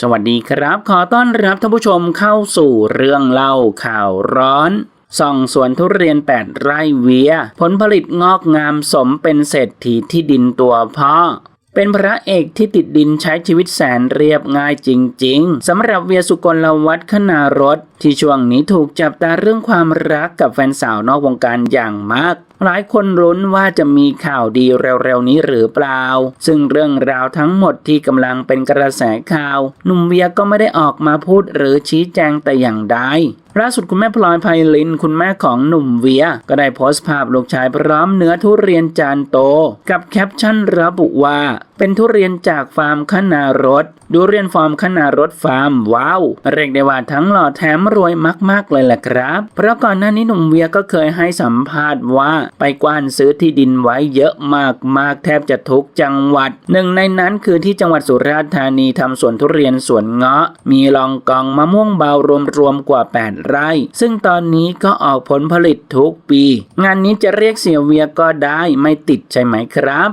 สวัสดีครับ ขอต้อนรับท่านผู้ชมเข้าสู่เรื่องเล่าข่าวร้อนส่องสวนทุเรียน 8 ไร่เวีย ผลผลิตงอกงามสมเป็นเศรษฐีที่ดินตัวพ่อ เป็นพระเอกที่ติดดินใช้ชีวิตแสนเรียบง่ายจริง ๆสำหรับเวียสุกลวัฒน์ขนารถที่ช่วงนี้ถูกจับตาเรื่องความรักกับแฟนสาวนอกวงการอย่างมาก หลายคนรุ้นว่าจะมีข่าวดีเร็วๆนี้หรือเปล่า ซึ่งเรื่องราวทั้งหมดที่กำลังเป็นกระแสข่าวหนุ่มเวียก็ไม่ได้ออกมาพูดหรือชี้แจงแต่อย่างใดล่าสุดคุณแม่พลอยไพลิน คุณแม่ของหนุ่มเวีย ก็ได้โพสต์ภาพลูกชายพร้อมเนื้อทุเรียนจานโต กับแคปชั่นระบุว่า เป็นทุเรียนจากฟาร์มขนารถดูเรียนฟาร์มขนารถฟาร์มว้าว เรียกได้ว่าทั้งหล่อแถมรวยมากๆเลยแหละครับ เพราะก่อนหน้านี้หนุ่มเวียก็เคยให้สัมภาษณ์ว่าไปกว้านซื้อที่ดินไว้เยอะมากๆ แทบจะทุกจังหวัด หนึ่งในนั้นคือที่จังหวัดสุราษฎร์ธานีทำสวนทุเรียนสวนเงาะ มีลองกองมะม่วงเบารวมๆกว่า 8 ไร่ ซึ่งตอนนี้ก็ออกผลผลิตทุกปี งานนี้จะเรียกเสียเวียก็ได้ไม่ติดใช่ไหมครับ